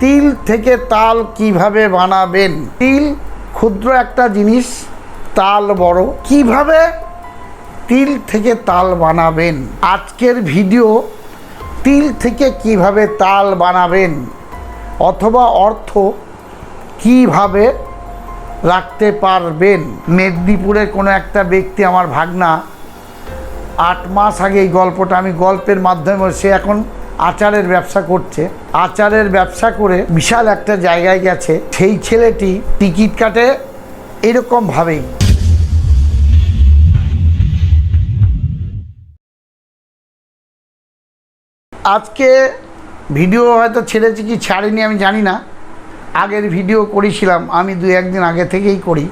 তিল থেকে তাল কীভাবে বানাবেন? তিল ক্ষুদ্র একটা জিনিস, তাল বড়। কীভাবে তিল থেকে তাল বানাবেন? আজকের ভিডিও তিল থেকে কীভাবে তাল বানাবেন? অথবা অর্থ কীভাবে রাখতে পারবেন? মেদিনীপুরের কোনো একটা ব্যক্তি, আমার ভাগনা, আট মাস আগে এই গল্পটা আমি গল্পের মাধ্যমে, সে এখন আচারের ব্যবসা করছে। আচারের ব্যবসা করে বিশাল একটা জায়গায় গেছে। সেই ছেলেটি টিকিট কাটে এরকমভাবেই। আজকে ভিডিও হয়তো ছেড়েছি কি ছাড়েনি আমি জানি না। আগের ভিডিও করেছিলাম, আমি দু একদিন আগে থেকেই করি।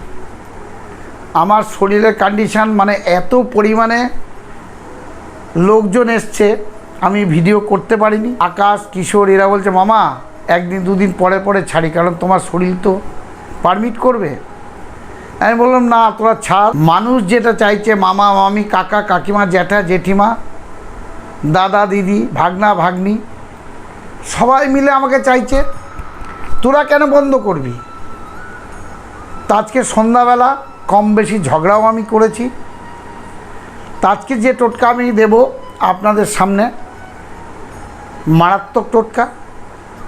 আমার শরীরের কন্ডিশান মানে এত পরিমাণে লোকজন এসছে আমি ভিডিও করতে পারিনি। আকাশ, কিশোর, এরা বলছে, মামা, একদিন, দুদিন পরে পরে ছাড়ি, কারণ তোমার শরীর তো পারমিট করবে। আমি বললাম, না, তোরা ছাড়। মানুষ যেটা চাইছে, মামা, মামি, কাকা, কাকিমা, জ্যাঠা, জেঠিমা, দাদা, দিদি, ভাগনা, ভাগ্নি, সবাই মিলে আমাকে চাইছে, তোরা কেন বন্ধ করবি? তা আজকে সন্ধ্যাবেলা কম বেশি ঝগড়াও আমি করেছি। তা আজকে যে টোটকা আমি দেব আপনাদের সামনে মারাত্মক টোটকা।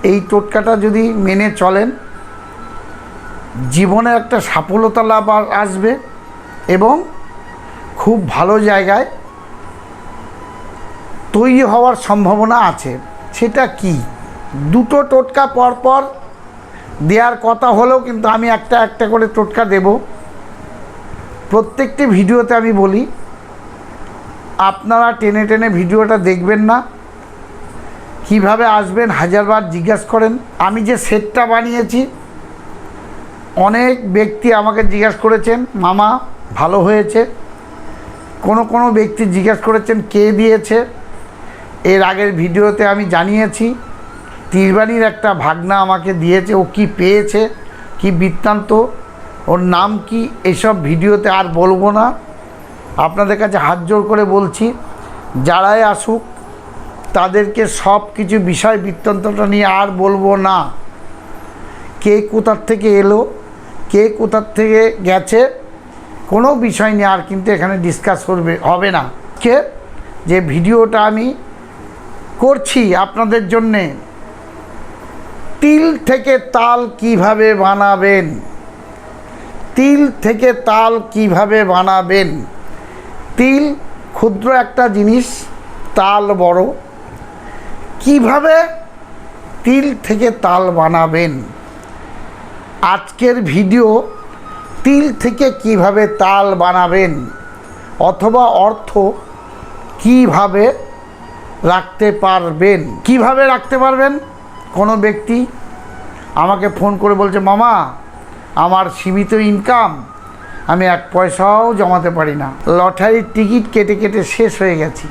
এই টোটকাটা যদি মেনে চলেন, জীবনে একটা সাফলতা লাভ আসবে এবং খুব ভালো জায়গায় তৈরি হওয়ার সম্ভাবনা আছে। সেটা কি? দুটো টোটকা পরপর দেওয়ার কথা হলেও কিন্তু আমি একটা একটা করে টোটকা দেব। প্রত্যেকটি ভিডিওতে আমি বলি, আপনারা টেনে টেনে ভিডিওটা দেখবেন না। কীভাবে আসবেন হাজারবার জিজ্ঞাসা করেন। আমি যে সেটটা বানিয়েছি, অনেক ব্যক্তি আমাকে জিজ্ঞাসা করেছেন, মামা, ভালো হয়েছে। কোনো কোনো ব্যক্তি জিজ্ঞাসা করেছেন, কে দিয়েছে? এর আগের ভিডিওতে আমি জানিয়েছি, তিরবানির একটা ভাগনা আমাকে দিয়েছে, ও কি পেয়েছে, কি বৃত্তান্ত, ওর নাম কি, এসব ভিডিওতে আর বলব না। আপনাদের কাছে হাত জোর করে বলছি, যারাই আসুক তাদেরকে সব কিছু বিষয় বৃত্তান্তটা নিয়ে আর বলব না। কে কোথার থেকে এলো, কে কোথার থেকে গেছে, কোনো বিষয় নিয়ে আর কিন্তু এখানে ডিসকাস করবে হবে না। কে? যে ভিডিওটা আমি করছি আপনাদের জন্যে, তিল থেকে তাল কীভাবে বানাবেন? তিল থেকে তাল কীভাবে বানাবেন? তিল ক্ষুদ্র একটা জিনিস, তাল বড়। কীভাবে তিল থেকে তাল বানাবেন? আজকের ভিডিও তিল থেকে কীভাবে তাল বানাবেন? অথবা অর্থ কীভাবে রাখতে পারবেন? কীভাবে রাখতে পারবেন? কোনো ব্যক্তি আমাকে ফোন করে বলছে, মামা, আমার সীমিত ইনকাম, আমি এক পয়সাও জমাতে পারি না। লটারির টিকিট কেটে কেটে শেষ হয়ে গেছি।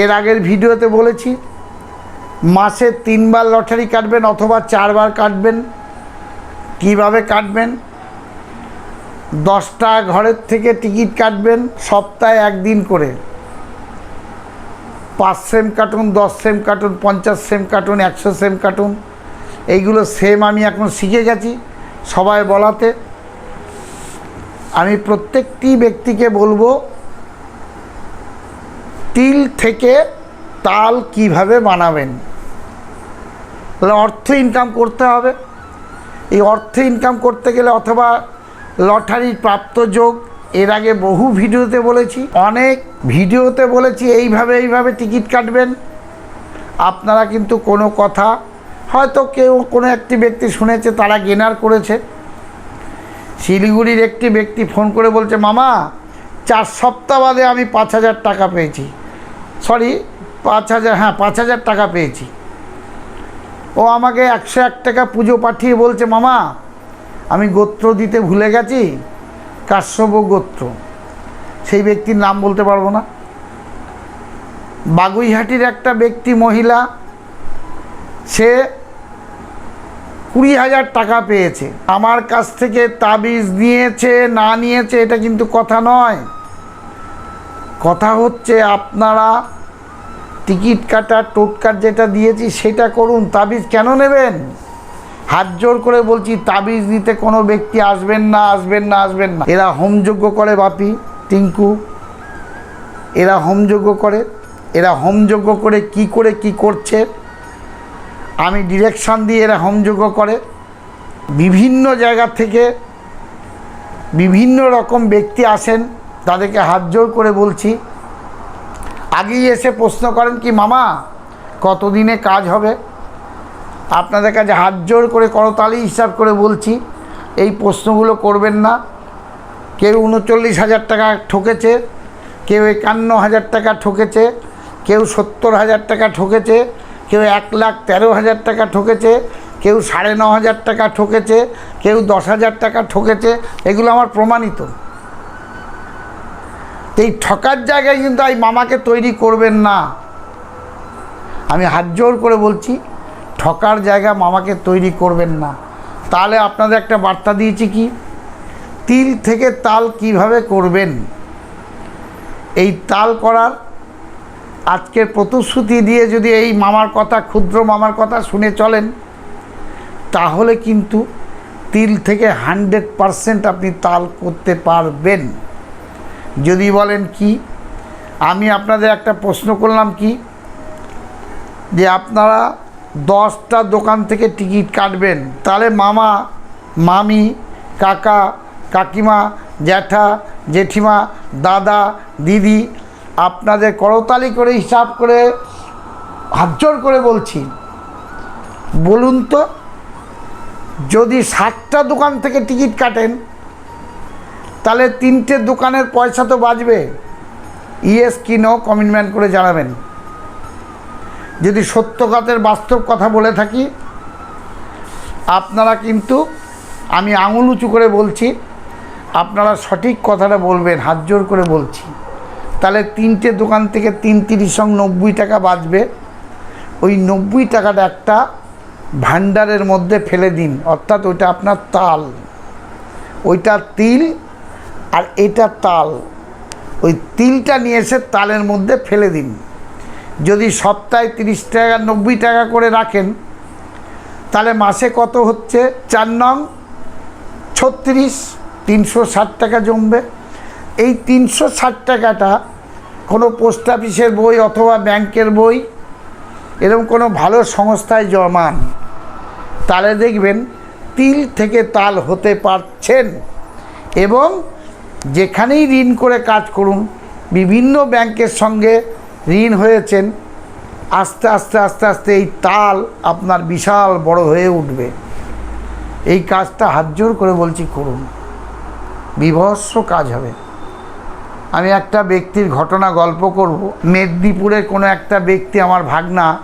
এর আগের ভিডিওতে বলেছি, মাসে তিনবার লটারি কাটবেন অথবা চারবার কাটবেন। কীভাবে কাটবেন? দশটা ঘরের থেকে টিকিট কাটবেন সপ্তাহে একদিন করে। পাঁচ সেম কার্টুন দশ সেম কার্টুন পঞ্চাশ সেম কার্টুন একশো সেম কার্টুন এইগুলো সেম আমি এখন শিখে গেছি সবাই বলাতে। আমি প্রত্যেকটি ব্যক্তিকে বলব তিল থেকে তাল কীভাবে বানাবেন? তাহলে অর্থ ইনকাম করতে হবে। এই অর্থ ইনকাম করতে গেলে অথবা লটারির প্রাপ্ত যোগ, এর আগে বহু ভিডিওতে বলেছি, অনেক ভিডিওতে বলেছি, এইভাবে এইভাবে টিকিট কাটবেন। আপনারা কিন্তু কোনো কথা, হয়তো কেউ কোনো একটি ব্যক্তি শুনেছে, তারা গেনার করেছে। শিলিগুড়ির একটি ব্যক্তি ফোন করে বলছে, মামা, চার সপ্তাহ বাদে আমি পাঁচ হাজার টাকা পেয়েছি। সরি, পাঁচ হাজার হ্যাঁ পাঁচ হাজার টাকা পেয়েছি। ও আমাকে একশো এক টাকা পুজো পাঠিয়ে বলছে, মামা, আমি গোত্র দিতে ভুলে গেছি, কাশ্যপ গোত্র। সেই ব্যক্তির নাম বলতে পারব না। বাগুইহাটির একটা ব্যক্তি মহিলা, সে কুড়ি হাজার টাকা পেয়েছে। আমার কাছ থেকে তাবিজ নিয়েছে, না নিয়েছে, এটা কিন্তু কথা নয়। কথা হচ্ছে আপনারা টিকিট কাটা টোটকার যেটা দিয়েছি সেটা করুন, তাবিজ কেন নেবেন? হাত জোর করে বলছি, তাবিজ দিতে কোনো ব্যক্তি আসবেন না আসবেন না আসবেন না। এরা হোমযজ্ঞ করে বাপি, টিঙ্কু। এরা হোমযজ্ঞ করে। এরা হোমযজ্ঞ করে কি করে, কি করছে? আমি ডিরেকশান দিয়ে এরা হোমযজ্ঞ করে। বিভিন্ন জায়গা থেকে বিভিন্ন রকম ব্যক্তি আসেন। তাদেরকে হাত জোর করে বলছি, আগেই এসে প্রশ্ন করেন কি, মামা, কতদিনে কাজ হবে? আপনাদের কাছে হাত জোর করে করতালি হিসাব করে বলছি, এই প্রশ্নগুলো করবেন না। কেউ উনচল্লিশ হাজার টাকা ঠকেছে, কেউ একান্ন হাজার টাকা ঠকেছে, কেউ সত্তর হাজার টাকা ঠকেছে, কেউ এক লাখ তেরো হাজার টাকা ঠকেছে, কেউ সাড়ে ন হাজার টাকা ঠকেছে, কেউ দশ হাজার টাকা ঠকেছে। এগুলো আমার প্রমাণিত। এই ঠকার জায়গায় কিন্তু এই মামাকে তৈরি করবেন না। আমি হাত জোর করে বলছি, ঠকার জায়গা মামাকে তৈরি করবেন না। তাহলে আপনাদের একটা বার্তা দিয়েছি কি? তিল থেকে তাল কীভাবে করবেন? এই তাল করার আজকের প্রতিশ্রুতি দিয়ে যদি এই মামার কথা, ক্ষুদ্র মামার কথা শুনে চলেন, তাহলে কিন্তু তিল থেকে হান্ড্রেড পারসেন্ট আপনি তাল করতে পারবেন। যদি বলেন কি? আমি আপনাদের একটা প্রশ্ন করলাম কি? যে আপনারা দশটা দোকান থেকে টিকিট কাটবেন। তাহলে মামা, মামি, কাকা, কাকিমা, জ্যাঠা, জেঠিমা, দাদা, দিদি, আপনাদের করতালি করে হিসাব করে হাতজোর করে বলছি। বলুন তো, যদি ষাটটা দোকান থেকে টিকিট কাটেন তাহলে তিনটে দোকানের পয়সা তো বাঁচবে। ইয়েস কি নো কমিটমেন্ট করে জানাবেন। যদি সত্যকাতের বাস্তব কথা বলে থাকি, আপনারা কিন্তু আমি আঙুল উঁচু করে বলছি, আপনারা সঠিক কথাটা বলবেন, হাত জোর করে বলছি। তাহলে তিনটে দোকান থেকে তিন তিরিশ সং নব্বই টাকা বাঁচবে। ওই নব্বই টাকাটা একটা ভান্ডারের মধ্যে ফেলে দিন, অর্থাৎ ওইটা আপনার তাল। ওইটা তিল আর এটা তাল। ওই তিলটা নিয়ে এসে তালের মধ্যে ফেলে দিন। যদি সপ্তাহে তিরিশ টাকা, নব্বই টাকা করে রাখেন, তাহলে মাসে কত হচ্ছে? চার নং, ছত্রিশ, তিনশো ষাট টাকা জমবে। এই তিনশো ষাট টাকাটা কোনো পোস্ট অফিসের বই অথবা ব্যাংকের বই, এরকম কোনো ভালো সংস্থায় জমান, তাহলে দেখবেন তিল থেকে তাল হতে পারছেন এবং যেখানেই ঋণ করে কাজ করুন, বিভিন্ন ব্যাংকের সঙ্গে ঋণ হয়েছেন, আস্তে আস্তে আস্তে আস্তে এই তাল আপনার বিশাল বড় হয়ে উঠবে। এই কাজটা হাত জোর করে বলছি করুন। বিভৎস কাজ হবে। আমি একটা ব্যক্তির ঘটনা গল্প করব। মেদিনীপুরের কোনো একটা ব্যক্তি আমার ভাগনা,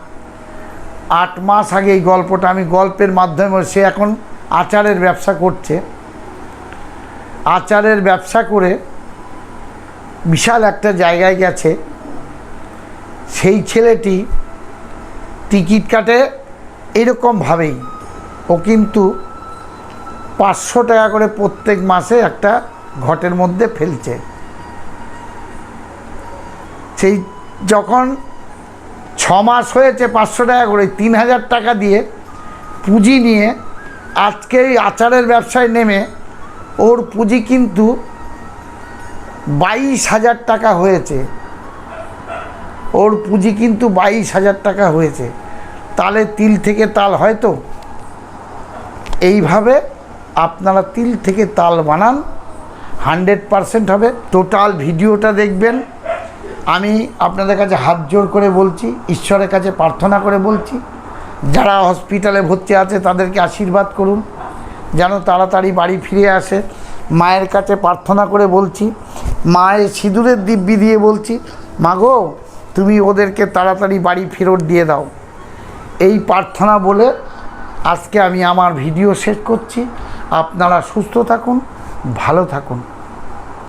আট মাস আগে এই গল্পটা আমি গল্পের মাধ্যমে সে এখন আচারের ব্যবসা করছে। আচারের ব্যবসা করে বিশাল একটা জায়গায় গেছে। সেই ছেলেটি টিকিট কাটে এরকমভাবেই। ও কিন্তু পাঁচশো টাকা করে প্রত্যেক মাসে একটা ঘটের মধ্যে ফেলছে। সেই যখন ছ মাস হয়েছে পাঁচশো টাকা করে, তিন হাজার টাকা দিয়ে পুঁজি নিয়ে আজকে এই আচারের ব্যবসায় নেমে ওর পুঁজি কিন্তু বাইশ হাজার টাকা হয়েছে। ওর পুঁজি কিন্তু বাইশ হাজার টাকা হয়েছে। তালে তিল থেকে তাল হয় তো? এইভাবে আপনারা তিল থেকে তাল বানান, হান্ড্রেড পারসেন্ট হবে। টোটাল ভিডিওটা দেখবেন। আমি আপনাদের কাছে হাত জোর করে বলছি, ঈশ্বরের কাছে প্রার্থনা করে বলছি। যারা হসপিটালে ভর্তি আছে, তাদেরকে আশীর্বাদ করুন। যেন তাড়াতাড়ি বাড়ি ফিরে আসে। মায়ের কাছে প্রার্থনা করে বলছি মায়ের সিঁদুরের দিব্যি দিয়ে বলছি মাগো তুমি ওদেরকে তাড়াতাড়ি বাড়ি ফেরত দিয়ে দাও। এই প্রার্থনা বলে আজকে আমি আমার ভিডিও শেষ করছি। আপনারা সুস্থ থাকুন, ভালো থাকুন।